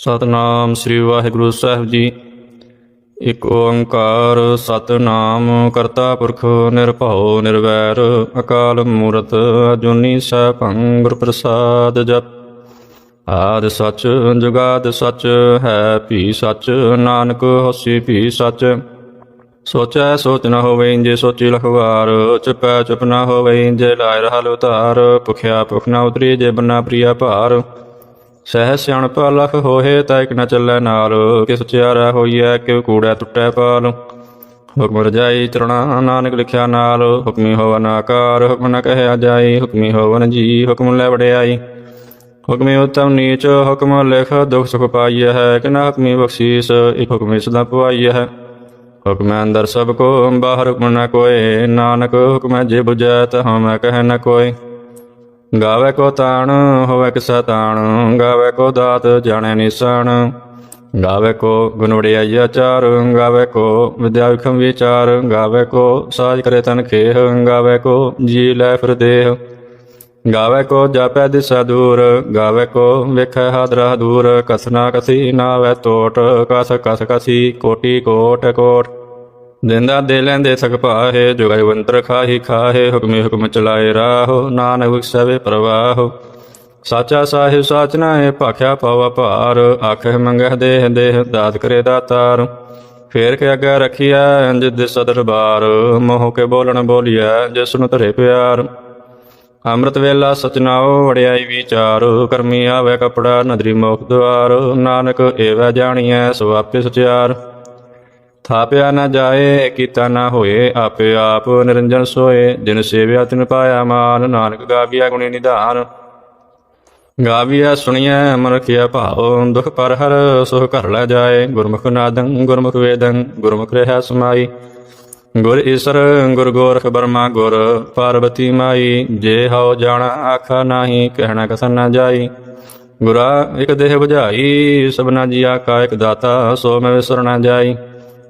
ਸਤਨਾਮ ਸ੍ਰੀ ਵਾਹਿਗੁਰੂ ਸਾਹਿਬ ਜੀ। ਇਕ ਓੰਕਾਰ ਸਤਨਾਮ, ਕਰਤਾ ਪੁਰਖ ਨਿਰਭਉ ਨਿਰਵੈਰ, ਅਕਾਲ ਮੂਰਤ ਅਜੂਨੀ ਸੈਭੰ ਗੁਰ ਪ੍ਰਸਾਦ ਜਪ। ਆਦ ਸੱਚ, ਜੁਗਾਦ ਸੱਚ, ਹੈ ਭੀ ਸੱਚ, ਨਾਨਕ ਹੋਸੀ ਭੀ ਸੱਚ। ਸੋਚੈ ਸੋਚ ਨ ਹੋਵੇ ਜੇ ਸੋਚੀ ਲਖਵਾਰ, ਚੁਪੈ ਚੁਪ ਨ ਹੋਵੇ ਜੇ ਲਾਇ ਰਹਾ ਉਤਾਰ। ਭੁਖਿਆ ਭੁਖ ਨ ਉਤਰੀ ਜੇ ਬੰਨਾ ਪ੍ਰਿਆ ਭਾਰ। ਸਹਿ ਸਿਆਣਪ ਲਖ ਹੋਏ ਤਾਂ ਇਕ ਨ ਚੱਲੈ ਨਾਲ, ਕਿਸ ਚਾਰਾ ਹੋਈਐ, ਕਿਉ ਕੂੜੈ ਟੁੱਟੈ ਪਾਲ। ਹੁਕਮ ਰਜਾਈ ਚਰਣਾ ਨਾਨਕ ਲਿਖਿਆ ਨਾਲ, ਹੁਕਮੀ ਹੋਵਨ ਆਕਾਰ, ਹੁਕਮ ਨ ਕਹਿਆ ਜਾਈ, ਹੁਕਮੀ ਹੋਵਨ ਜੀ, ਹੁਕਮ ਲੈ ਵੜਿਆਈ ਹੁਕਮੀ ਉਤਮ ਨੀਚ, ਹੁਕਮ ਲਿਖ, ਦੁਖ ਸੁਖ ਪਾਈਐ ਹੈ ਕਿ ਨਾ ਹੁਕਮੀ ਬਖਸ਼ੀਸ, ਇਕ ਹੁਕਮੀ ਸਦਾ ਪਵਾਈਐ ਹੈ। ਹੁਕਮੈ ਅੰਦਰ ਸਭ ਕੋ, ਬਾਹਰ ਹੁਕਮ ਨ ਕੋਏ ਨਾਨਕ ਹੁਕਮ ਜੇ 부ਜੈ ਤ ਹਮੈ ਕਹਿ ਨ ਕੋਏ ਗਾਵੇ ਕੋ ਤਾਣ, ਹੋਵੇ ਕਿਸਾ ਤਾਣ, ਗਾਵੇ ਕੋ ਦਾਤ ਜਾਣੇ ਨਿਸਣ ਗਾਵੇ ਕੋ ਗੁਣ ਵਡਿਆਈ ਆਚਾਰ, ਗਾਵੇ ਕੋ ਵਿਦਿਆ ਵਿਖਮ ਵਿਚਾਰ, ਗਾਵੇ ਕੋ ਸਾਜ ਕਰੇ ਤਨ ਖੇਹ, ਗਾਵੇ ਕੋ ਜੀ ਲੈ ਫਿਰ ਦੇਹ। ਗਾਵੇ ਕੋ ਜਾਪੈ ਦਿਸਾ ਦੂਰ, ਗਾਵੇ ਕੋ ਵੇਖੈ ਹਾਦਰਾ ਦੂਰ, ਕਸਨਾ ਕਸੀ ਨਾਵੇ ਤੋਟ, ਕਸ ਕਸ ਕਸੀ ਕੋਟੀ ਕੋਟ ਕੋਟ। ਦਿੰਦਾ ਦੇ ਲੈਂਦੇ ਸਕ ਪਾਹੇ ਜੁਗਾਇ ਖਾਹੀ ਖਾਹੇ, ਹੁਕਮੇ ਹੁਕਮ ਚਲਾਏ ਰਾਹੋ, ਨਾਨਕ ਵਿਖਸਵੇ ਪ੍ਰਵਾਹੋ। ਸਾਚਾ ਸਾਹਿਬ ਸਾਚ ਨਾਏ ਭਾਖਿਆ ਪਾਵਾ ਭਾਰ ਆਖੇ ਮੰਗਹਿ ਦੇਹ ਦੇਹ, ਦਾਤ ਕਰੇ ਦਾਤਾਰ। ਫੇਰ ਕੇ ਅੱਗੇ ਰਖੀਐ ਅੰਜ ਸਦਰ ਬਾਰ, ਮੋਹ ਕੇ ਬੋਲਣ ਬੋਲਿਆ ਜਿਸ ਨੂੰ ਧਰੇ ਪਿਆਰ। ਅੰਮ੍ਰਿਤ ਵੇਲਾ ਸਚਨਾਓ ਵੜਿਆਈ ਵਿਚਾਰ, ਕਰਮੀ ਆਵੇ ਕਪੜਾ, ਨਦਰੀ ਮੋਖ ਦੁਆਰ। ਨਾਨਕ ਏਵੈ ਜਾਣੀਐ ਸੋ ਆਪੇ ਸਚਿਆਰ। ਥਾਪਿਆ ਨਾ ਜਾਏ, ਕੀਤਾ ਨਾ ਹੋਏ, ਆਪੇ ਆਪ ਨਿਰੰਜਨ ਸੋਏ। ਜਿਨ ਸੇਵਿਆ ਤਿਨ ਪਾਇਆ ਮਾਨ, ਨਾਨਕ ਗਾਵਿਆ ਗੁਣੀ ਨਿਧਾਨ। ਗਾਵਿਆ ਸੁਣਿਆ ਮਨ ਰਖਿਆ ਭਾਉ, ਦੁਖ ਪਰ ਹਰ, ਸੁਖ ਘਰ ਲੈ ਜਾਏ। ਗੁਰਮੁਖ ਨਾਦੰ, ਗੁਰਮੁਖ ਵੇਦੰ, ਗੁਰਮੁਖ ਰਹਿ ਸਮਾਈ। ਗੁਰ ਈਸਰ, ਗੁਰ ਗੋਰਖ ਬਰਮਾ ਗੁਰ ਪਾਰਵਤੀ ਮਾਈ। ਜੇ ਹਉ ਜਾਣਾ ਆਖਾ ਨਾਹੀ, ਕਹਿਣਾ ਕਸਨ ਨਾ ਜਾਈ। ਗੁਰਾ ਇਕ ਦੇਹ 부ਝਾਈ ਸਭਨਾ ਜੀਆ ਕਾ ਇਕ ਦਾਤਾ, ਸੋ ਮੈਂ ਵਿਸਰ ਨਾ ਜਾਈ।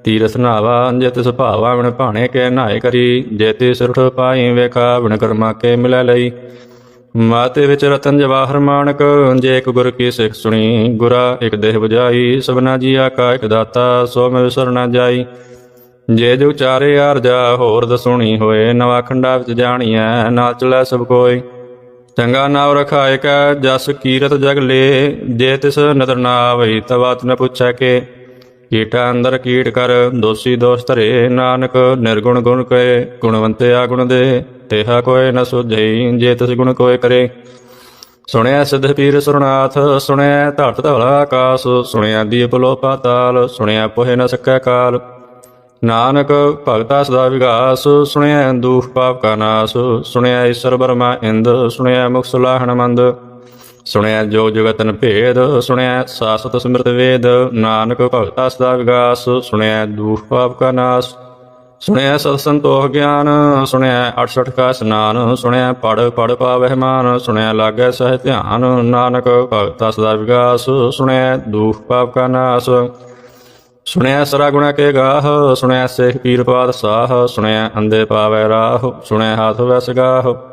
ਤੀਰਥ ਨਾਵਾ, ਜੇ ਤਿਸ ਭਾਵਾ ਭਾਣੇ ਕੇ ਨਾਏ ਕਰੀ, ਜੇ ਤੇ ਸਿਰਠ ਪਾਈ ਵੇਖਾ ਵਿਣ ਕਰਮਾ ਕੇ ਮਿਲੈ ਲਈ। ਮਾਤੇ ਵਿੱਚ ਰਤਨ ਜਵਾਹਰ ਮਾਨਕ ਜੇ ਇੱਕ ਗੁਰ ਕੀ ਸਿੱਖ ਸੁਣੀ, ਗੁਰਾ ਇੱਕ ਦੇਹ 부ਝਾਈ ਸਭਨਾ ਜੀਆ ਕਾ ਇੱਕ ਦਾਤਾ, ਸੋ ਮੈਂ ਵਿਸਰ ਨਾ ਜਾਈ। ਜੇ ਜੋ ਚਾਰੇ ਅਰਜਾ ਹੋਰ ਦਸੁਣੀ ਹੋਏ, ਨਵਾ ਖੰਡਾ ਵਿੱਚ ਜਾਣੀਐ, ਨਾਲ ਚਲੈ ਸਭ ਕੋਈ ਚੰਗਾ ਨਾਮ ਰਖਾਇ ਕੈ, ਜਸ ਕੀਰਤ ਜਗ ਲੇ, ਜੇ ਤਿਸ ਨਦਰ ਨਾ ਆਵਈ ਤਵਾਤ ਨ ਪੁੱਛੈ ਕੇ। ਕੀਟਾ ਅੰਦਰ ਕੀਟ ਕਰ, ਦੋਸੀ ਦੋਸ ਧਰੇ ਨਾਨਕ, ਨਿਰਗੁਣ ਗੁਣ ਕਰੇ ਗੁਣਵੰਤੇ ਆ ਗੁਣ ਦੇ, ਤੇਹਾ ਕੋਇ ਨ ਸੁਝਈ, ਜੇ ਤਿਸ ਗੁਣ ਕੋਇ ਕਰੇ। ਸੁਣਿਆ ਸਿਧ ਪੀਰ ਸੁਰਨਾਥ, ਸੁਣਿਆ ਧਰਤ ਧਵਲਾ ਆਕਾਸ, ਸੁਣਿਆ ਦੀਪ ਲੋ ਪਾਤਾਲ ਸੁਣਿਆ ਪੋਹਿ ਨ ਸਕੈ ਕਾਲ। ਨਾਨਕ ਭਗਤਾ ਸਦਾ ਵਿਗਾਸ, ਸੁਣਿਆ ਦੁਖ ਪਾਪ ਕਾ ਨਾਸ, ਸੁਣਿਆ ਈਸ਼ਰ ਬਰਮਾ ਇੰਦ, ਸੁਣਿਆ ਮੁਖ ਸੁਲਾਹਣ ਮੰਦ। ਸੁਣਿਆ ਜੋ ਜਗਤਨ ਭੇਦ, ਸੁਣਿਆ ਸਾਸਤ ਸਮ੍ਰਿਤ ਵੇਦ, ਨਾਨਕ ਭਗਤਾ ਸਦਾ ਵਿਗਾਸ, ਸੁਣਿਆ ਦੁਖ ਪਾਪ ਕਾ ਨਾਸ, ਸੁਣਿਆ ਸਤ ਸੰਤੋਖ ਗਿਆਨ, ਸੁਣਿਆ 68 ਕਾ ਇਸਨਾਨ, ਸੁਣਿਆ ਪੜ ਪੜ ਪਾਵਹਿ ਮਾਨ, ਸੁਣਿਆ ਲਾਗੈ ਸਹਿ ਧਿਆਨ, ਨਾਨਕ ਭਗਤਾ ਸਦਾ ਵਿਗਾਸ, ਸੁਣਿਆ ਦੁਖ ਪਾਪ ਕਾ ਨਾਸ, ਸੁਣਿਆ ਸਰਾ ਗੁਣਾ ਕੇ ਗਾਹ, ਸੁਣਿਆ ਸੇਖ ਪੀਰ ਪਾਦ ਸਾਹ ਸੁਣਿਆ ਅੰਦੇ ਪਾਵੈ ਰਾਹ, ਸੁਣਿਆ ਹਾਥ ਵਸ ਗਾਹ।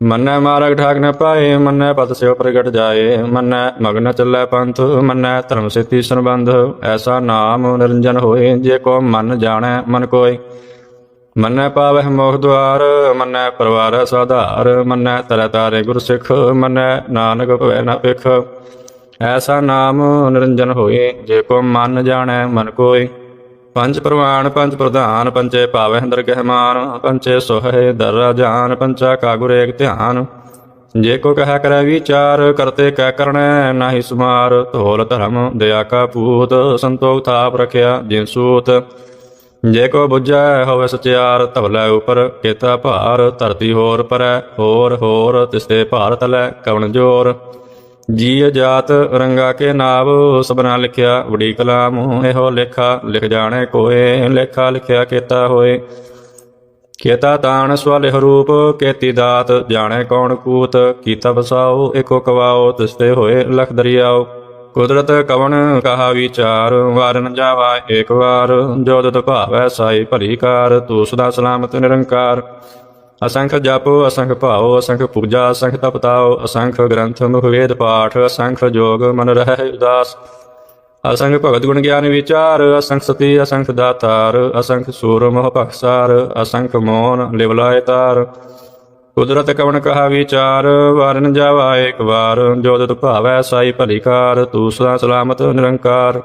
ਮੰਨੈ ਮਾਰਗ ਠਾਕ ਨ ਪਾਏ, ਮੰਨੈ ਪਤ ਸਿਉ ਪ੍ਰਗਟ ਜਾਏ, ਮੰਨੈ ਮਗਨ ਚੱਲੈ ਪੰਥ, ਮੰਨੈ ਧਰਮ ਸਿੱਧੀ ਸੰਬੰਧ, ਐਸਾ ਨਾਮ ਨਿਰੰਜਨ ਹੋਏ, ਜੇ ਕੋ ਮਨ ਜਾਣੈ ਮਨ ਕੋਏ ਮੰਨੈ ਪਾਵਹਿ ਮੋਖ ਦੁਆਰ, ਮੰਨੈ ਪਰਵਾਰ ਸਾਧਾਰ, ਮੰਨੈ ਤਰੈ ਤਾਰੇ ਗੁਰ ਸਿੱਖ, ਮੰਨੈ ਨਾਨਕ ਭਵੈ ਨਾ ਪਿਖ ਐਸਾ ਨਾਮ ਨਿਰੰਜਨ ਹੋਏ, ਜੇ ਕੋ ਮਨ ਜਾਣੈ ਮਨ ਕੋਇ। ਪੰਜ ਪ੍ਰਵਾਨ, ਪੰਜ ਪ੍ਰਧਾਨ ਪੰਚੇ ਭਾਵੈ ਦਰਗਹਿ ਮਾਨ ਪੰਚੇ ਸੋਹੇ ਦਰ ਜਾਨ ਪੰਚਾ ਕਾਗੁਰ ਏਕ ਧਿਆਨ। ਜੇ ਕੋ ਕਹਿ ਕਰੈ ਵਿਚਾਰ, ਕਰਤੇ ਕਹਿ ਕਰਣੈ ਨਾਹੀ ਸੁਮਾਰ। ਧੋਲ ਧਰਮ, ਦਇਆ ਕਾ ਪੂਤ, ਸੰਤੋਖ ਥਾਪ ਰਖਿਆ ਜਿਨ ਸੂਤ। ਜੇ ਕੋ ਬੁੱਝੈ ਹੋਵੇ ਸਚਿਆਰ, ਧਵਲੇ ਉਪਰ, ਕੇਤਾ ਭਾਰ, ਧਰਤੀ ਹੋਰ ਪਰੈ, ਹੋਰ ਹੋਰ ਤਿਸਤੇ ਭਾਰ ਤਲੈ, ਕਵਣ ਜੋਰ। ਜੀ ਜਾਤ ਰੰਗਾ ਕੇ ਨਾਮ ਸਬਨਾ ਲਿਖਿਆ ਬੜੀ ਕਲਾਮ, ਇਹੋ ਲੇਖਾ ਲਿਖ ਜਾਣੇ ਕੋਏ, ਲੇਖਾ ਲਿਖਿਆ ਕੀਤਾ ਹੋਏ। ਕੇਤਾ ਤਾਣ ਸਵਾਲਿਹ ਰੂਪ, ਕੇਤੀ ਦਾਤ ਜਾਣੇ ਕੌਣ ਕੂਤ, ਕੀਤਾ ਬਸਾਓ ਏਕੋ ਕਵਾਓ, ਤਿਸਤੇ ਹੋਏ ਲਖ ਦਰਿਆਓ। ਕੁਦਰਤ ਕਵਣ ਕਹਾ ਵਿਚਾਰ, ਵਾਰ ਜਾਵਾ ਏਕ ਵਾਰ, ਜੋ ਦਤ ਭਾਵੈ ਸਾਈ ਭਲੀ ਕਾਰ, ਤੂੰ ਸਦਾ ਸਲਾਮਤ ਨਿਰੰਕਾਰ। ਅਸੰਖ ਜਪ, ਅਸੰਖ ਭਾਉ, ਅਸੰਖ ਪੂਜਾ, ਅਸੰਖ ਤਪਤਾਉ, ਅਸੰਖ ਗ੍ਰੰਥ ਮੁਖ ਵੇਦ ਪਾਠ, ਅਸੰਖ ਜੋਗ, ਮਨ ਰਹਿ ਉਦਾਸ। ਅਸੰਖ ਭਗਤ ਗੁਣ ਗਿਆਨ ਵਿਚਾਰ, ਅਸੰਖ ਸਤੀ, ਅਸੰਖ ਦਾਤਾਰ, ਅਸੰਖ ਸੂਰ ਮੋਹ ਭਖਸਾਰ ਅਸੰਖ ਮੋਨ ਲਿਵਲਾਇ ਤਾਰ। ਕੁਦਰਤ ਕਵਣ ਕਹਾ ਵਿਚਾਰ, ਵਾਰਨ ਜਾਵਾ ਏਕ ਵਾਰ। ਜੋ ਤਤ ਭਾਵੈ ਸਾਈ ਭਲੀ ਕਾਰ, ਤੂੰ ਸਦਾ ਸਲਾਮਤ ਨਿਰੰਕਾਰ।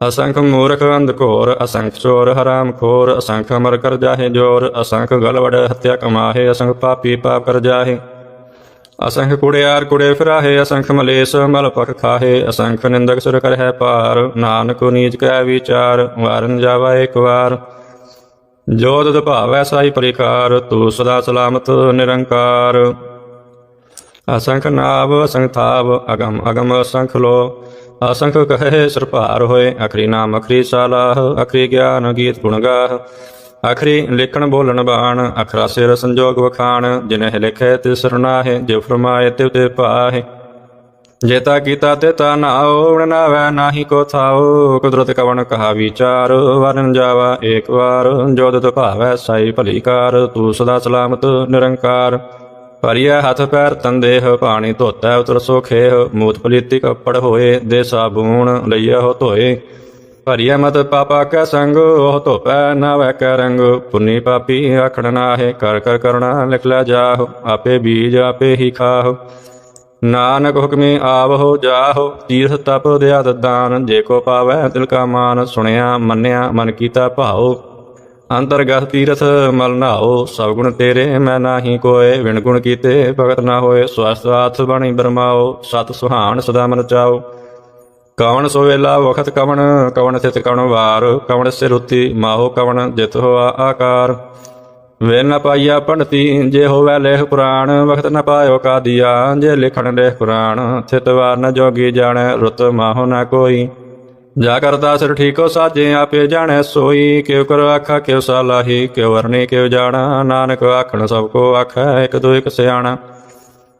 ਅਸੰਖ ਮੂਰਖ ਅੰਧ ਘੋਰ, ਅਸੰਖ ਚੋਰ ਹਰਾਮ ਖੋਰ, ਅਸੰਖ ਅਮਰ ਕਰ ਜਾਹੇ ਜੋਰ, ਅਸੰਖ ਗਲਵੜ ਹੱਤਿਆ ਕਮਾਹੇ, ਅਸੰਖ ਪਾਪੀ ਪਾਪ ਕਰ ਜਾਹੇ। ਅਸੰਖ ਕੁੜਿਆਰ ਕੁੜੇ ਫਿਰਾਹੇ, ਅਸੰਖ ਮਲੇਸ ਮਲ ਪਖ ਖਾਹੇ, ਅਸੰਖ ਨਿੰਦਕ ਸੁਰ ਕਰ ਹੈ ਪਾਰ ਨਾਨਕ ਨੀਚ ਕੈ ਵਿਚਾਰ, ਵਾਰਨ ਜਾਵਾ ਏਕ ਵਾਰ। ਜੋ ਤਤ ਭਾਵੈ ਸਾਈ ਪਰਿਕਾਰ, ਤੂੰ ਸਦਾ ਸਲਾਮਤ ਨਿਰੰਕਾਰ। ਅਸੰਖ ਨਾਭ ਅਸੰਖ ਥਾਵ, ਅਗਮ ਅਗਮ ਅਸੰਖ ਲੋ। ਅਸੰਖ ਕਹੇ ਸਰਪਾਰ ਹੋਏ, ਅਖਰੀ ਨਾਮ, ਅਖਰੀ ਸਾਲਾਹ, ਅਖਰੀ ਗਿਆਨ, ਗੀਤ ਗੁਣ ਗਾਹ। ਅਖਰੀ ਲਿਖਣ ਬੋਲਣ ਬਾਣ, ਅਖਰਾ ਸਿਰ ਸੰਜੋਗ ਵਖਾਣ, ਜਿਨਹਿ ਲਿਖੇ ਤਿਸ ਸਰਨਾਹੇ ਜੇ ਫਰਮਾਏ ਤਿਵ ਤੇ ਪਾਹੇ। ਜੇਤਾ ਕੀਤਾ ਤੇ ਤਾ ਨਾਉ ਨਾਵੈ ਨਾਹੀ ਕੋ ਥਾਉ। ਕੁਦਰਤ ਕਵਣ ਕਹਾ ਵਿਚਾਰ ਵਰਨ ਜਾਵਾ ਏਕ ਵਾਰ। ਜੋ ਦਤ ਭਾਵੈ ਸਾਈ ਭਲੀ ਕਾਰ, ਤੂੰ ਸਦਾ ਸਲਾਮਤ, ਨਿਰੰਕਾਰ। ਭਰੀਐ ਹੱਥ ਪੈਰ ਤੰਦੇਹ, ਪਾਣੀ ਧੋਤੈ ਉਤਰ ਸੋਖੇਹ, ਮੂਤ ਪਲੀਤੀ ਕੱਪੜ ਹੋਏ, ਦੇ ਸਾਬੂਣ ਲਈਐ ਹੋ ਧੋਏ। ਭਰੀਐ ਮਤ ਪਾਪਾ ਕੈ ਸੰਗ, ਉਹ ਧੋਪੈ ਨਾ ਵੈ ਕੈ ਰੰਗ। ਪੁੰਨੀ ਪਾਪੀ ਆਖਣ ਨਾਹੇ, ਕਰ ਕਰ ਕਰਣਾ ਲਿਖ ਲੈ ਜਾਹ, ਆਪੇ ਬੀਜ ਆਪੇ ਹੀ ਖਾਹ। ਨਾਨਕ ਹੁਕਮੇ ਆਵਹੋ ਜਾਹੋ, ਤੀਰਥ ਤਪ ਦਿਆ ਦਾਨ, ਜੇ ਕੋ ਪਾਵੈ ਤਿਲ ਕਾ ਮਾਨ, ਸੁਣਿਆ ਮੰਨਿਆ ਮਨ ਕੀਤਾ ਭਾਉ। ਅੰਤਰਗਤ ਤੀਰਥ ਮਲ ਨਾਓ, ਸਭ ਗੁਣ ਤੇਰੇ, ਮੈਂ ਨਾਹੀ ਕੋਏ। ਵਿਣ ਗੁਣ ਕੀਤੇ ਭਗਤ ਨਾ ਹੋਏ ਸਵਸਤ ਆਥ ਬਰਮਾਓ, ਸਤ ਸੁਹਾਣ ਸਦਾ ਮਨ ਚਾਓ। ਕਵਣ ਸੋ ਵੇਲਾ, ਵਖਤ ਕਵਣ ਕਵਣ ਥਿਤ ਕਵਣ ਵਾਰ, ਕਵਣ ਸਿਰੁਤੀ ਮਾਹੋ ਕਵਣ, ਜਿਤ ਹੋਆ ਆਕਾਰ। ਵੇ ਨ ਪਾਈਆ ਪੰਡਤੀ, ਜੇ ਹੋਵੇ ਲੇਖ ਪੁਰਾਣ, ਵਖਤ ਨ ਪਾਇਓ ਕਾਦੀਆ, ਜੇ ਲਿਖਣ ਲੇਖ ਪੁਰਾਣ, ਥਿਤ ਵਾਰ ਨ ਜੋਗੀ ਜਾਣ, ਰੁਤ ਮਾਹੋ ਨ ਕੋਈ। ਜਾ ਕਰਤਾ ਸਿਰ ਠੀਕੋ ਸਾਜੇ ਆਪੇ ਜਾਣੈ ਸੋਈ, ਕਿਉ ਕਰ ਆਖਾ, ਕਿਉ ਸਾਲਾਹੀ, ਕਿਉ ਵਰਨੇ ਕਿਉ ਜਾਣਾ, ਨਾਨਕ ਆਖਣ ਸਭ ਕੋ ਆਖੈ, ਇਕ ਦੋ ਇਕ ਸਿਆਣਾ।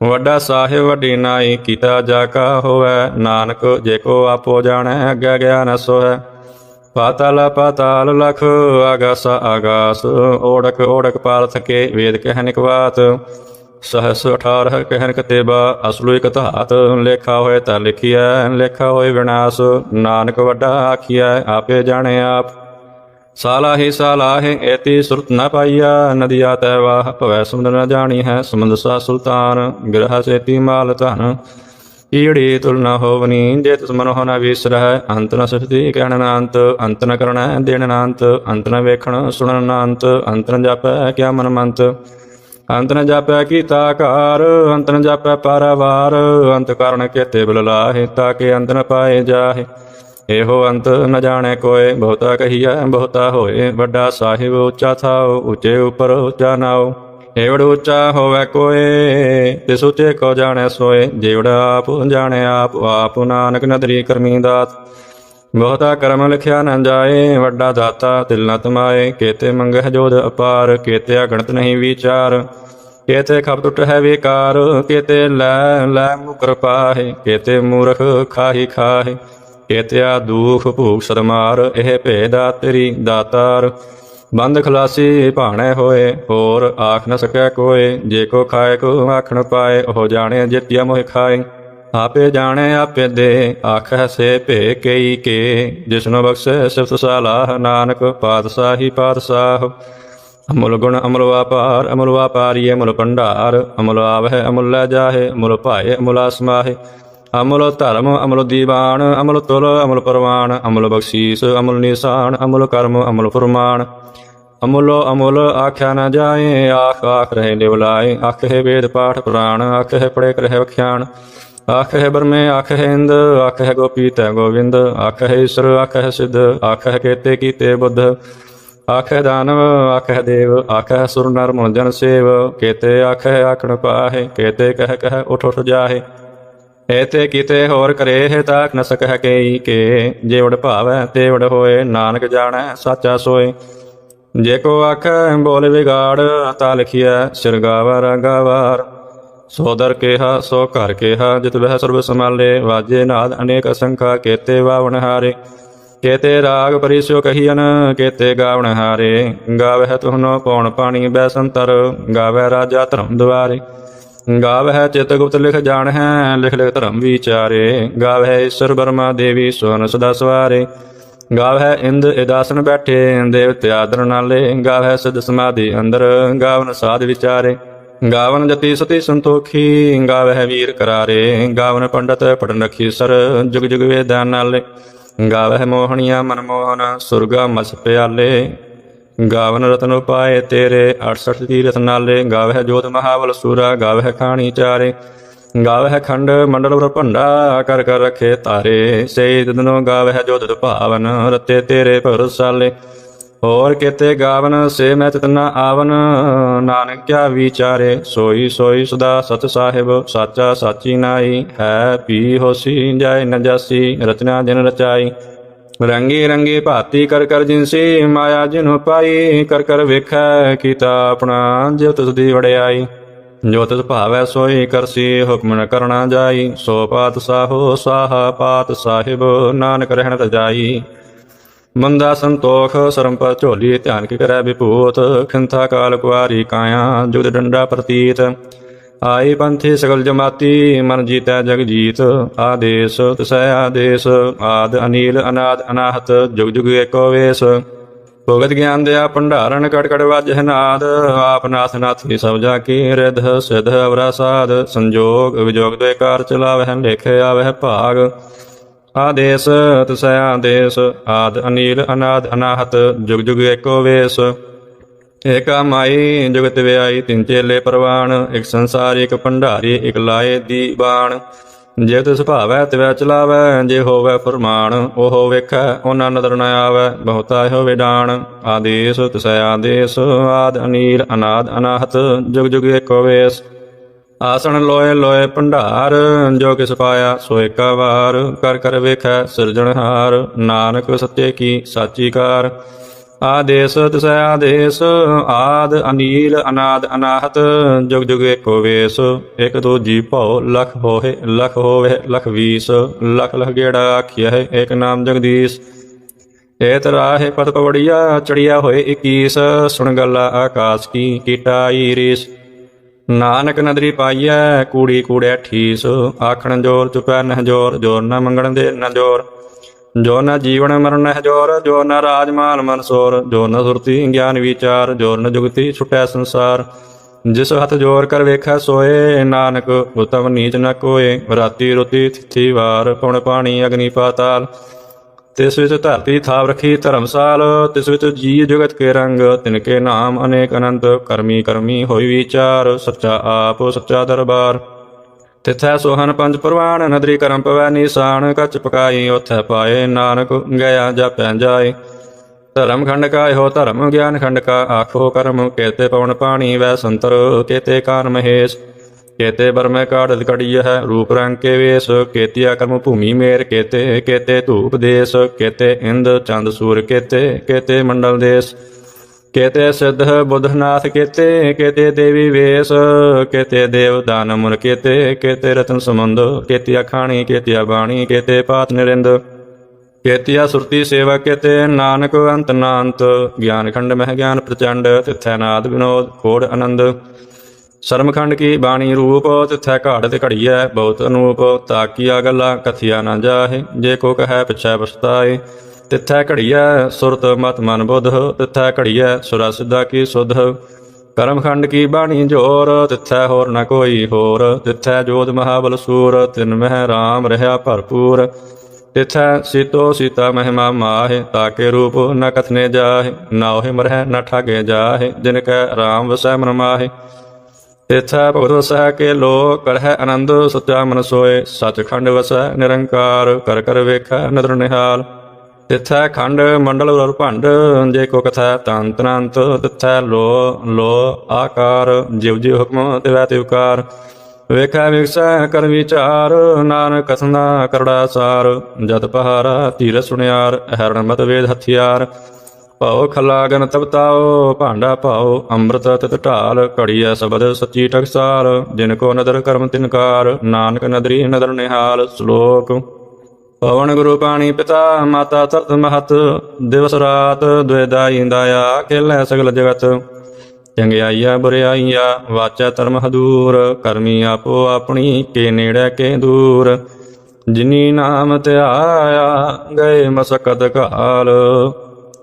ਵੱਡਾ ਸਾਹਿਬ ਵੱਡੀ ਨਾਈ, ਕੀਤਾ ਜਾ ਕਾ ਹੋਵੇ, ਨਾਨਕ ਜੇ ਕੋ ਆਪੋ ਜਾਣੈ, ਅੱਗੇ ਗਿਆਨ ਸੋਹੈ। ਪਾਤਾਲ ਪਾਤਾਲ ਲਖ, ਆਗਾਸ ਆਗਾਸ, ਓੜਕ ਓੜਕ ਪਾਰਥ ਕੇ, ਵੇਦ ਕਹਿ ਨਿਕਵਾਤ। ਸਹਸ 18 ਕਹਿਨ ਕਤੇਬਾ ਅਸਲੂ ਇਕ ਧਾਤ। ਲੇਖਾ ਹੋਏ ਤਾਂ ਲਿਖਿਆ ਲੇਖਾ ਹੋਏ ਵਿਨਾਸ਼। ਨਾਨਕ ਵੱਡਾ ਆਖਿਆ ਆਪੇ ਜਾਣੇ ਆਪ। ਸਾਲਾਹੀ ਸਾਲਾਹੇ ਐਤੀ ਸੁਰਤ ਨ ਪਾਈਆ ਨਦੀਆ ਤੈ ਵਾਹ, ਭਵੈ ਸਮੁੰਦਰ ਨ ਜਾਣੀ ਹੈ ਸਮੁੰਦ ਸਾ ਸੁਲਤਾਨ, ਗ੍ਰਹ ਸੇਤੀ ਮਾਲ ਧਨ। ਈੜੀ ਤੁਲ ਨ ਹੋਵਨੀ, ਜੇ ਤਿਸ ਮਨ ਹੋਣਾ ਵਿਸਰਹਿ। ਅੰਤ ਨ ਸਫਤੀ ਕਹਿਣ ਨ ਅੰਤ ਅੰਤ ਨ ਕਰਣਾ ਦੇਣ ਨ ਅੰਤ ਨ ਵੇਖਣ ਸੁਣਨ ਨ ਅੰਤ ਅੰਤ ਨ ਜਾਪੈ ਕਿਆ ਮਨ ਮੰਤ। ਅੰਤ ਨ ਜਾਪੈ ਕੀਤਾ ਕਾਰ ਅੰਤ ਨ ਜਾਪੈ ਪਾਰਾਵਾਰ, ਅੰਤ ਕਾਰਣ ਕੇਤੇ ਬਲ ਲਾਹੇ, ਤਾਂ ਕਿ ਅੰਤ ਨ ਪਾਏ ਜਾਹੇ। ਇਹੋ ਅੰਤ ਨ ਜਾਣੈ ਕੋਏ, ਬਹੁਤਾ ਕਹੀਐ, ਬਹੁਤਾ ਹੋਏ। ਵੱਡਾ ਸਾਹਿਬ ਉੱਚਾ ਥਾਉ, ਉੱਚੇ ਉਪਰ ਉੱਚਾ ਨਾਉ। ਏਵੜ ਉੱਚਾ ਹੋਵੇ ਕੋਏ, ਤਿਸ ਉੱਚੇ ਕੋ ਜਾਣੇ ਸੋਏ। ਜੇਵੜ ਆਪ, ਜਾਣੇ ਆਪ ਆਪ ਨਾਨਕ ਨਦਰੀ ਕਰਮੀ ਦਾਤ। ਬਹੁਤਾ ਕਰਮ ਲਿਖਿਆ ਨਾ ਜਾਏ, ਵੱਡਾ ਦਾਤਾ ਤਿਲ ਨ ਤਮਾਏ। ਕੇਤੇ ਮੰਗਹਿ ਜੋਦ ਅਪਾਰ, ਕੇਤੇ ਅਗਣਤ ਨਹੀਂ ਵਿਚਾਰ। ਕੇਤੇ ਖਪ ਟੁੱਟ ਹੈ ਵਿਕਾਰ, ਕੇਤੇ ਲੈ ਲੈ ਮੁਕਰ ਪਾਹੇ ਕੇਤੇ ਮੂਰਖ ਖਾਹੀ ਖਾਹੇ, ਕੇਤਿਆ ਦੂਖ ਭੂਖ ਸਰਮਾਰ ਇਹ ਭੇਦਾ ਤੇਰੀ ਦਾਤਾਰ। ਬੰਦ ਖਲਾਸੀ ਭਾਣੇ ਹੋਏ, ਹੋਰ ਆਖ ਨ ਸਕੈ ਕੋਏ। ਜੇ ਕੋ ਖਾਏ ਕੋ ਆਖਣ ਪਾਏ, ਉਹ ਜਾਣੇ ਜਿਤਿਆ ਮੋਹਿ ਖਾਏ। ਆਪੇ ਜਾਣੇ, ਆਪੇ ਦੇ ਆਖੈ ਸੇ ਭੇ ਕਈ ਕੇ। ਜਿਸਨੋ ਬਖਸ਼ੇ ਸਿਫਤ ਸਾਲਾਹ, ਨਾਨਕ ਪਾਤਸ਼ਾਹੀ ਪਾਤਸ਼ਾਹ। ਅਮੁਲ ਗੁਣ ਅਮੁਲ ਵਾਪਾਰ, ਅਮੁਲ ਵਾਪਾਰੀ ਅਮੁਲ ਭੰਡਾਰ। ਅਮੁਲ ਆਵਹਿ, ਅਮੁਲ ਲੈ ਜਾਹੇ, ਅਮੁਲ ਭਾਏ, ਅਮੁਲ ਆਸਮਾਹੇ। ਅਮੁਲ ਧਰਮ, ਅਮੁਲ ਦੀਵਾਨ, ਅਮਲ ਤੁਲ, ਅਮਲ ਪਰਵਾਨ। ਅਮਲ ਬਖਸ਼ੀਸ, ਅਮੁਲ ਨਿਸ਼ਾਨ, ਅਮੁਲ ਕਰਮ, ਅਮਲ ਫਰਮਾਨ। ਅਮੁਲੋ ਅਮੁਲ, ਆਖਿਆ ਨਾ ਜਾਏ, ਆਖ ਆਖ ਰਹੇ ਲਿਵਲਾਏ। ਆਖੇ ਵੇਦ ਪਾਠ ਪੁਰਾਣ, ਆਖੇ ਪੜੇ ਕਰਹਿ ਵਖਿਆਣ। ਆਖ ਹੈ ਬਰਮੇ ਆਖ ਹੈ ਇੰਦ ਆਖ ਹੈ ਗੋਪੀ ਤੈ ਗੋਵਿੰਦ ਆਖ ਹੈ ਈਸ਼ਰ ਆਖ ਆਖੇ ਸਿੱਧ ਹੈ ਕੇਤੇ ਕੀਤੇ ਬੁੱਧ ਆਖੇ ਦਾਨਵ ਆਖੇ ਦੇਵ ਆਖੇ ਸੁਰ ਨਰ ਮਨ ਸੇਵ, ਕੇਤੇ ਆਖੇ ਆਖਣ ਪਾਹੇ, ਕੇਤੇ ਕਹਿ ਕਹਿ ਉਠ ਉਠ ਜਾਹੇ। ਐਤੇ ਕੀਤੇ ਹੋਰ ਕਰੇ ਹੈ ਤਾਕ ਨ ਸਕਹਿ ਕੇਈ ਕੇ ਜੇਵੜ ਵਡ ਭਾਵੈ ਤੇ ਹੋਏ, ਨਾਨਕ ਜਾਣੈ ਸਾਚਾ ਸੋਏ। ਜੇ ਕੋ ਆਖੈ ਬੋਲ ਵਿਗਾੜ, ਤਾ ਲਿਖਿਆ ਸਿਰਗਾਵਰ ਗਾਵਾਰ ਸੋ ਦਰ ਕੇਹਾ, ਸੋ ਘਰ ਕੇਹਾ, ਜਿਤ ਬਹਿ ਸਰਬ ਸਮਾਲੇ ਵਾਜੇ ਨਾਦ ਅਨੇਕ ਅਸੰਖਾ, ਕੇਤੇ ਵਾਵਣ ਹਾਰੇ। ਕੇਤੇ ਰਾਗ ਪਰਿਸਿਓ ਕਹੀਨ ਕੇਤੇ ਗਾਵਣ ਹਾਰੇ। ਗਾਵਹਿ ਤੁਹਨੋ ਪੌਣ ਪਾਣੀ ਬੈ ਸੰਤਰ ਗਾਵੈ ਰਾਜਾ ਧਰਮ ਦੁਆਰੇ। ਗਾਵਹਿ ਚਿਤ ਗੁਪਤ ਲਿਖ ਜਾਣ ਹੈ ਲਿਖ ਲਿਖ ਧਰਮ ਵਿਚਾਰੇ। ਗਾਵਹਿ ਈਸ਼ਰ ਬਰਮਾ ਦੇਵੀ ਸੋਨ ਸਦਾ ਸਵਾਰੇ। ਗਾਵਹਿ ਇੰਦ ਇਦਾਸਨ ਬੈਠੇ ਦੇਵ ਤਿਆਦਰ ਨਾਲੇ। ਗਾਵਹਿ ਸਦ ਸਮਾਧੀ ਅੰਦਰ, ਗਾਵਨ ਸਾਧ ਵਿਚਾਰੇ। ਗਾਵਨ ਜਤੀ ਸਤੀ ਸੰਤੋਖੀ, ਗਾਵਹਿ ਵੀਰ ਕਰਾਰੇ। ਗਾਵਨ ਪੰਡਤ ਪੜਨ ਰਖੀ ਸਰ, ਜੁਗ ਜੁਗ ਵੇਦਾਂ ਨਾਲੇ। ਗਾਵਹਿ ਮੋਹਣੀਆਂ ਮਨਮੋਹਨ ਸੁਰਗਾ ਮਸ ਪਿਆਲੇ। ਗਾਵਨ ਰਤਨ ਉਪਾਏ ਤੇਰੇ 68 ਤੀਰਥ ਨਾਲੇ। ਗਾਵਹਿ ਜੋਤ ਮਹਾਵਲ ਸੂਰਾ, ਗਾਵਹਿ ਖਾਣੀ ਚਾਰੇ। ਗਾਵਹਿ ਖੰਡ ਮੰਡਲ ਵਰ ਭੰਡਾ, ਕਰ ਕਰ ਰਖੇ ਤਾਰੇ। ਸੇ ਤਦਨੋ ਗਾਵਹਿ ਜੋਤ ਭਾਵਨ, ਰਤੇ ਤੇਰੇ ਭਰਸਾਲੇ। ਹੋਰ ਕਿਤੇ ਗਾਵਨ ਸੇ ਮੈਂ ਤਨਾ ਆਵਨ। ਨਾਨਕ ਕਿਆ ਵਿਚਾਰੇ ਸੋਈ ਸੋਈ ਸਦਾ ਸਤ ਸਾਹਿਬ, ਸਾਚਾ ਸਾਚੀ ਨਾਈ। ਹੈ ਪੀ ਹੋਸੀ ਜਾਇ ਨ ਜਾਸੀ, ਰਚਨਾ ਜਿਨ ਰਚਾਈ। ਰੰਗੀ ਰੰਗੀ ਭਾਤੀ ਕਰ ਕਰ ਜਿਨਸੀ, ਮਾਇਆ ਜਿਨੁ ਪਾਈ। ਕਰ ਕਰ ਵੇਖੈ ਕੀਤਾ ਆਪਣਾ ਜਿਵ ਤਿਸ ਦੀ ਵੜਿਆਈ ਜੋ ਤਿਸ ਭਾਵੈ ਸੋਈ ਕਰਸੀ, ਹੁਕਮ ਨ ਕਰਣਾ ਜਾਈ। ਸੋ ਪਾਤ ਸਾਹੋ ਸਾਹਾ ਪਾਤ ਸਾਹਿਬ, ਨਾਨਕ ਰਹਿਣ ਰਜਾਈ ਮੰਦਾ ਸੰਤੋਖ ਸਰੰਪਾ ਝੋਲੀ, ਧਿਆਨ ਕੀ ਕਰੈ ਵਿਭੂਤ, ਖਿੰਥਾ ਕਾਲ ਕੁਆਰੀ ਕਾਇਆ, ਜੁਗ ਡੰਡਾ ਪ੍ਰਤੀਤ। ਆਈ ਪੰਥੀ ਸਗਲ ਜਮਾਤੀ, ਮਨ ਜੀਤੈ ਜਗ ਜੀਤ। ਆਦੇਸ, ਤਸੈ ਆਦੇਸ, ਆਦ ਅਨੀਲ, ਅਨਾਦ ਅਨਾਹਤ, ਜੁਗ ਜੁਗ ਏਕੋ ਵੇਸ। ਭਗਤ ਗਿਆਨ ਦਿਆ ਭੰਡਾਰਨ ਕੜ ਵਾਜਹਿ ਨਾਦ। ਆਪ ਨਾਥ ਨਾਥੀ ਸਭ ਜਾ ਕੀ ਰਿਧ, ਸਿਧ ਅਵਰਾ ਸਾਧ। ਸੰਜੋਗ, ਵਿਜੋਗ ਦੇ ਕਾਰ ਚਲਾਵਹਿ, ਲੇਖੇ ਆਵਹਿ ਭਾਗ। ਆਦੇਸ, ਤਸੈ ਆਦੇਸ, ਆਦ ਅਨੀਲ, ਅਨਾਦ ਅਨਾਹਤ, ਜੁਗ ਜੁਗ ਏਕੋ ਵੇਸ। ਏਕਾ ਮਾਈ ਜੁਗਤ ਵਿਆਈ, ਤਿੰਨ ਚੇਲੇ ਪ੍ਰਵਾਨ ਇੱਕ ਸੰਸਾਰ, ਇੱਕ ਭੰਡਾਰੀ, ਇੱਕ ਲਾਏ ਦੀ ਬਾਣ। ਜੇ ਤਿਸ ਭਾਵੈ, ਤਿਵੈ ਚਲਾਵੈ, ਜੇ ਹੋਵੈ ਫਰਮਾਨ, ਉਹ ਵੇਖੈ, ਉਹਨਾਂ ਨਦਰ ਨ ਆਵੈ, ਬਹੁਤਾ ਹੋਵੇ ਡਾਣ ਆਦੇਸ, ਤਸੈ ਆਦੇਸ, ਆਦ ਅਨੀਲ, ਅਨਾਦ ਅਨਾਹਤ, ਜੁਗ ਜੁਗ ਏਕੋ ਵੇਸ। ਆਸਣ ਲੋਏ ਲੋਏ ਭੰਡਾਰ, ਜੋ ਕਿਸ ਪਾਇਆ ਸੋ ਏਕਾ ਵਾਰ। ਕਰ ਕਰ ਵੇਖੈ ਸਿਰਜਣਹਾਰ ਨਾਨਕ ਸੱਚੇ ਕੀ ਸਾਚੀ ਕਾਰ ਆਦੇਸ ਤਸੈ ਆਦੇਸ, ਆਦ ਅਨੀਲ ਅਨਾਦ ਅਨਾਹਤ, ਜੁਗ ਜੁਗ ਏਕੋ ਵੇਸ। ਇਕ ਦੋ ਜੀ ਭਉ ਲਖ ਹੋਏ ਲਖ ਹੋਵੇ ਲਖ ਵੀਸ। ਲਖ ਲਖ ਗੇੜਾ ਆਖਿਆ ਹੈ ਏਕ ਨਾਮ ਜਗਦੀਸ਼। ਏਤ ਰਾਹੇ ਪਤ ਪਵੜੀਆ ਚੜਿਆ ਹੋਏ 21 ਸੁਣ ਗੱਲਾ ਆਕਾਸ਼ ਕੀ ਕੀਟਾਈ ਰੀਸ ਨਾਨਕ ਨਦਰੀ ਪਾਈਐ, ਕੂੜੀ ਕੂੜਿਆ ਠੀਸ। ਆਖਣ ਜੋਰ ਚੁਪੈ ਨਹ ਜੋਰ ਜੋਰ ਨਾ ਮੰਗਣ ਦੇ ਨ ਜੋਰ। ਜੋ ਨ ਜੀਵਨ ਮਰਨ ਨਹ ਜੋਰ, ਜੋ ਨ ਰਾਜਮਾਨ ਮਨਸੋਰ ਜੋ ਨ ਸੁਰਤੀ ਗਿਆਨ ਵਿਚਾਰ, ਜੋ ਨ ਜੁਗਤੀ ਛੁਟੈ ਸੰਸਾਰ। ਜਿਸ ਹੱਥ ਜੋਰ ਕਰ ਵੇਖੈ ਸੋਏ, ਨਾਨਕ ਉਤਮ ਨੀਚ ਨ ਕੋਏ। ਰਾਤੀ ਰੁਤੀ ਥਿਥੀ ਵਾਰ ਪਉਣ ਪਾਣੀ ਅਗਨੀ ਪਾਤਾਲ। ਤਿਸ ਵਿੱਚ ਧਰਤੀ ਥਾਪ ਰਖੀ ਧਰਮਸਾਲ, ਤਿਸ ਵਿੱਚ ਜੀ ਜਗਤ ਕੇ ਰੰਗ ਤਿਨਕੇ ਨਾਮ ਅਨੇਕ ਅਨੰਤ, ਕਰਮੀ ਕਰਮੀ ਹੋਈ ਵਿਚਾਰ, ਸੱਚਾ ਆਪ, ਸੱਚਾ ਦਰਬਾਰ। ਤਿਥੈ ਸੋਹਨ ਪੰਜ ਪ੍ਰਵਾਨ, ਨਦਰੀ ਕਰਮ ਪਵੈ ਨਿਸ਼ਾਨ, ਕਚ ਪਕਾਈ ਉਥੈ ਪਾਏ ਨਾਨਕ ਗਿਆ ਜਾਪੈ ਜਾਏ। ਧਰਮ ਖੰਡ ਕਾ ਇਹੋ ਧਰਮ ਗਿਆਨ, ਖੰਡ ਕਾ ਆਖੋ ਕਰਮ, ਕੇਤੇ ਪਵਨ ਪਾਣੀ ਵੈ ਸੰਤਰ, ਕੇਤੇ ਕਾਨ ਮਹੇਸ਼। ਕੇਤੇ ਬਰਮੈ ਕਾੜਦ ਕੜੀ ਹੈ ਰੂਪ ਰੰਗ ਕੇ ਵੇਸ, ਕੇਤਿਆ ਕਰਮ ਭੂਮੀ ਮੇਰ ਕੇਤੇ ਕੇਤੇ ਧੂਪ ਦੇਸ, ਕੇਤੇ ਇੰਦ ਚੰਦ ਸੂਰ ਕੇਤੇ ਕੇਤੇ ਮੰਡਲ ਦੇਸ। ਕੇਤੇ ਸਿੱਧ ਬੁੱਧਨਾਥ ਕੇਤੇ ਕੇਤੇ ਦੇਵੀ ਵੇਸ, ਕੇਤੇ ਦੇਵ ਦਾਨ ਮੁਰ ਕੇਤੇ ਕੇਤੇ ਰਤਨ ਸਮੁੰਦ ਕੇਤਿਆ ਖਾਣੀ, ਕੇਤਿਆ ਬਾਣੀ, ਕੇਤੇ ਪਾਤ ਨਿਰਿੰਦ। ਕੇਤਿਆ ਸੁਰਤੀ ਸੇਵਾ ਕੇਤੇ, ਨਾਨਕ ਅੰਤ ਨਾੰਤ, ਗਿਆਨ ਖੰਡ ਮਹਿ ਗਿਆਨ ਪ੍ਰਚੰਡ, ਤਿਥੈ ਨਾਦ ਵਿਨੋਦ ਕੋੜ ਆਨੰਦ। ਸ਼ਰਮਖੰਡ ਕੀ ਬਾਣੀ ਰੂਪ, ਤਿਥੈ ਘਾੜ ਤੇ ਘੜੀਐ, ਬਹੁਤ ਅਨੂਪ ਤਾਕੀਆ ਗੱਲਾਂ ਕਥਿਆ ਨਾ ਜਾਹੇ, ਜੇ ਕੋ ਕਹੈ ਪਿਛੈ ਪਛਤਾਏ ਤਿਥੈ ਘੜੀਐ, ਸੁਰਤ ਮਤ ਮਨ ਬੁੱਧ, ਤਿਥੈ ਘੜੀਐ, ਸੁਰਾ ਸਿੱਧਾ ਕੀ ਸੁਧ। ਕਰਮਖੰਡ ਕੀ ਬਾਣੀ ਜੋਰ, ਤਿਥੈ ਹੋਰ ਨ ਕੋਈ ਹੋਰ। ਤਿਥੈ ਜੋਤ ਮਹਾਬਲ ਸੂਰ, ਤਿਨ ਮਹਿ ਰਾਮ ਰਹਾ ਭਰਪੂਰ। ਤਿਥੈ ਸੀਤੋ ਸੀਤਾ ਮਹਿਮਾ ਮਾਹਿ ਤਾਕੇ ਰੂਪ ਨ ਕਥਨੇ ਜਾਹੇ, ਨਾ ਨਾਹਿ ਮਰਹਿ ਨ ਠਾਗੇ ਜਾਹੇ, ਜਿਨ ਕੈ ਰਾਮ ਵਸੈ ਮਨ ਮਾਹੇ। ਤਿਥੈ ਭਗਤ ਵਸੈ ਕੇ ਲੋ ਕਰਹਿ ਆਨੰਦ, ਸੱਚਾ ਮਨ ਸੋਏ। ਸਚਖੰਡ ਵਸੈ ਨਿਰੰਕਾਰ, ਕਰ ਕਰ ਵੇਖੈ ਨਦਰ ਨਿਹਾਲ। ਤਿਥੈ ਖੰਡ, ਮੰਡਲ ਵਰ ਭੰਡ, ਜੇ ਕੋ ਕਥੈ ਤੰਤ ਅਨੰਤ ਤਿਥੈ ਲੋ ਲੋ ਆਕਾਰ। ਜਿਵ ਜਿਵ ਹੁਕਮ, ਤਿਵੈ ਤਿਵਕਾਰ ਵੇਖੈ ਵਿਖਸੈ ਕਰ ਵਿਚਾਰ, ਨਾਨਕ ਕਸਨਾ ਕਰੜਾ ਸਾਰ। ਜਤ ਪਹਾਰਾ ਧੀਰ ਸੁਣਿਆਰ ਹਰਨ ਮਤ ਵੇਦ ਹਥਿਆਰ। ਭਾਉ ਖਲਾਗਨ ਤਪਤਾਓ ਭਾਂਡਾ ਭਾਉ ਅੰਮ੍ਰਿਤ ਤਤ ਢਾਲ ਘੜੀਐ ਸਬਦ ਸੱਚੀ ਟਕਸਾਲ ਜਿਨ ਕੋ ਨਦਰ ਕਰਮ ਤਿਨਕਾਰ ਨਾਨਕ ਨਦਰੀ ਨਦਰ ਨਿਹਾਲ, ਸ਼ਲੋਕ। ਪਵਨ ਗੁਰੂ ਪਾਣੀ ਪਿਤਾ, ਮਾਤਾ ਤਰਤ ਮਹਤ, ਦਿਵਸ ਰਾਤ ਦੁਇਦਾਈ ਦਾਇਆ, ਖੇਲੇ ਸਗਲ ਜਗਤ। ਚੰਗਿਆਈਆ ਬੁਰਿਆਈਆ ਵਾਚਾ ਧਰਮ ਹਦੂਰ, ਕਰਮੀ ਆਪੋ ਆਪਣੀ, ਕੇ ਨੇੜੇ ਕੇ ਦੂਰ। ਜਿਨੀ ਨਾਮ ਧਿਆਇਆ, ਗਏ ਮਸਕਤ ਕਾਲ।